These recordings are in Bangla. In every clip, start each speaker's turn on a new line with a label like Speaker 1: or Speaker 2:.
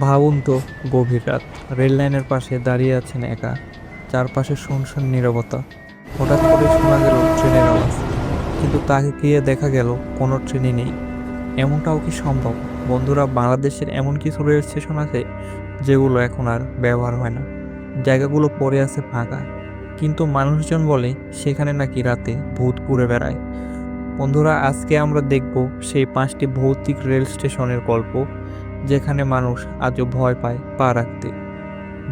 Speaker 1: ভাবুন তো, গভীর রাত। রেল লাইনের পাশে দাঁড়িয়ে আছেন একা। চারপাশে শুনশান নীরবতা। হঠাৎ করে শোনা গেল ট্রেনের আওয়াজ। কিন্তু তাকে গিয়ে দেখা গেল, কোনো ট্রেনই নেই। এমনটাও কি সম্ভব? বন্ধুরা, বাংলাদেশের এমন কিছু রেল স্টেশন আছে, যেগুলো এখন আর ব্যবহার হয় না। জায়গাগুলো পড়ে আছে ফাঁকা। কিন্তু মানুষজন বলে, সেখানে নাকি রাতে ভূত ঘুরে বেড়ায়। বন্ধুরা, আজকে আমরা দেখব সেই পাঁচটি ভৌতিক রেল স্টেশনের গল্প। যেখানে মানুষ আজও ভয় পায় পা রাখতে।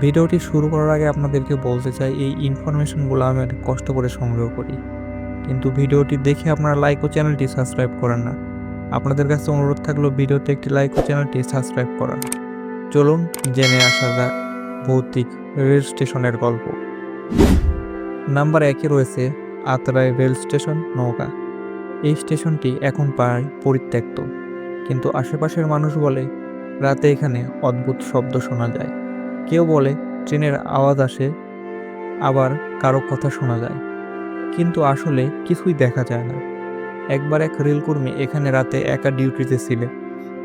Speaker 1: ভিডিওটি শুরু করার আগে আপনাদেরকে বলতে চাই, এই ইনফরমেশনগুলো আমি অনেক কষ্ট করে সংগ্রহ করি। কিন্তু ভিডিওটি দেখে আপনারা লাইক ও চ্যানেলটি সাবস্ক্রাইব করেন না। আপনাদের কাছে অনুরোধ থাকল, ভিডিওতে একটি লাইক ও চ্যানেলটি সাবস্ক্রাইব করার। চলুন জেনে আসা যাক ভৌতিক রেল স্টেশনের গল্প। নাম্বার একে রয়েছে আতরাই রেল স্টেশন নৌকা এই স্টেশনটি এখন প্রায় পরিত্যক্ত। কিন্তু আশেপাশের মানুষ বলে রাতে এখানে অদ্ভুত শব্দ শোনা যায়। কেউ বলে, ট্রেনের আওয়াজ আসে, আবার কারও কথা শোনা যায়। কিন্তু আসলে কিছুই দেখা যায় না। একবার এক রেলকর্মী এখানে রাতে একা ডিউটিতে ছিলেন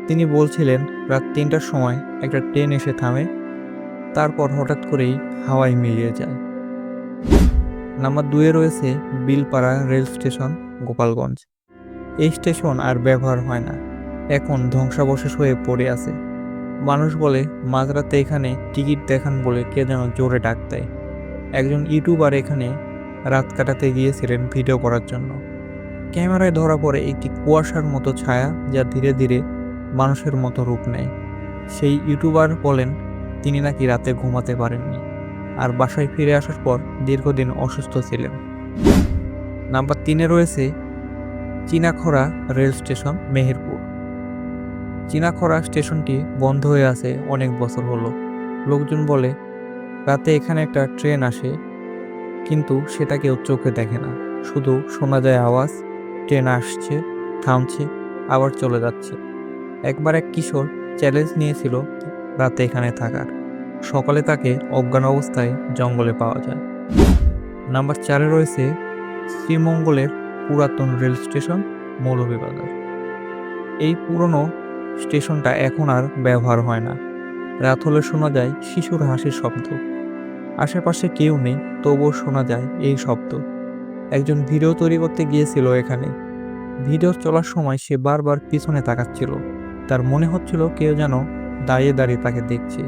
Speaker 1: তিনি বলছিলেন, রাত তিনটার সময় একটা ট্রেন এসে থামে, তারপর হঠাৎ করেই হাওয়ায় মিলিয়ে যায়। নাম্বার দুয়ে রয়েছে বিলপাড়া রেল স্টেশন, গোপালগঞ্জ। এই স্টেশন আর ব্যবহার হয় না। এখন ধ্বংসাবশেষ হয়ে পড়ে আছে। মানুষ বলে, মাঝরাতে এখানে টিকিট দেখান বলে কে যেন জোরে ডাক দেয়। একজন ইউটিউবার এখানে রাত কাটাতে গিয়েছিলেন ভিডিও করার জন্য। ক্যামেরায় ধরা পড়ে একটি কুয়াশার মতো ছায়া যা ধীরে ধীরে মানুষের মতো রূপ নেয়। সেই ইউটিউবার বলেন, তিনি নাকি রাতে ঘুমাতে পারেননি আর বাসায় ফিরে আসার পর দীর্ঘদিন অসুস্থ ছিলেন। নাম্বার তিনে রয়েছে চীনাখরা রেল স্টেশন, মেহেরপুর। চীনাখরা স্টেশনটি বন্ধ হয়ে আছে অনেক বছর হলো। লোকজন বলে, রাতে এখানে একটা ট্রেন আসে, কিন্তু সেটা কেউ চোখে দেখে না। শুধু শোনা যায় আওয়াজ, ট্রেন আসছে, থামছে, আবার চলে যাচ্ছে। একবার এক কিশোর চ্যালেঞ্জ নিয়েছিল রাতে এখানে থাকার। সকালে তাকে অজ্ঞান অবস্থায় জঙ্গলে পাওয়া যায়। নাম্বার চারে রয়েছে শ্রীমঙ্গলের পুরাতন রেল স্টেশন, মৌলভীবাজার। এই পুরনো স্টেশনটা এখন আর ব্যবহার হয় না। রাত হলে শোনা যায় শিশুর হাসির শব্দ। আশেপাশে কেউ নেই, তবুও শোনা যায় এই শব্দ। একজন ভিডিও তৈরি করতে গিয়েছিল এখানে। ভিডিও চলার সময় সে বারবার পিছনে তাকাচ্ছিল। তার মনে হচ্ছিল কেউ যেন দাঁড়িয়ে দাঁড়িয়ে তাকে দেখছে।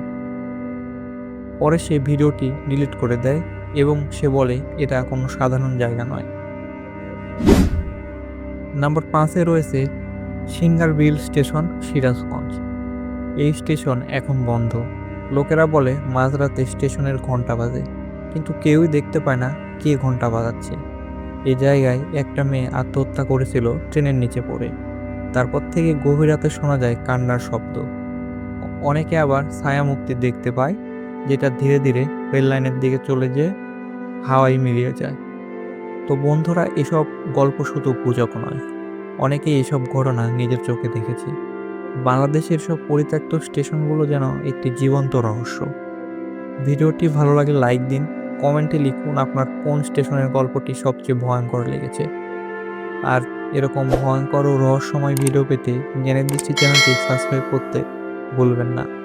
Speaker 1: পরে সে ভিডিওটি ডিলিট করে দেয় এবং সে বলে, এটা কোনো সাধারণ জায়গা নয়। নাম্বার পাঁচে রয়েছে সিঙ্গারবিল স্টেশন সিরাজগঞ্জ। এই স্টেশন এখন বন্ধ। লোকেরা বলে, মাঝরাতে স্টেশনের ঘণ্টা বাজে। কিন্তু কেউই দেখতে পায় না কে ঘণ্টা বাজাচ্ছে। এই জায়গায় একটা মেয়ে আত্মহত্যা করেছিল ট্রেনের নিচে পড়ে। তারপর থেকে গভীর রাতে শোনা যায় কান্নার শব্দ। অনেকে আবার ছায়ামুক্তি দেখতে পায়, যেটা ধীরে ধীরে রেল লাইনের দিকে চলে যেয়ে হাওয়ায় মিলিয়ে যায়। তো বন্ধুরা, এসব গল্প শুধু গুজব নয়। অনেকেই এসব ঘটনা নিজের চোখে দেখেছে। বাংলাদেশের সব পরিত্যক্ত স্টেশনগুলো যেন একটি জীবন্ত রহস্য। ভিডিওটি ভালো লাগে লাইক দিন, কমেন্টে লিখুন আপনার কোন স্টেশনের গল্পটি সবচেয়ে ভয়ঙ্কর লেগেছে। আর এরকম ভয়ঙ্কর ও রহস্যময় ভিডিও পেতে জ্ঞানের দৃষ্টি চ্যানেলটি সাবস্ক্রাইব করতে ভুলবেন না।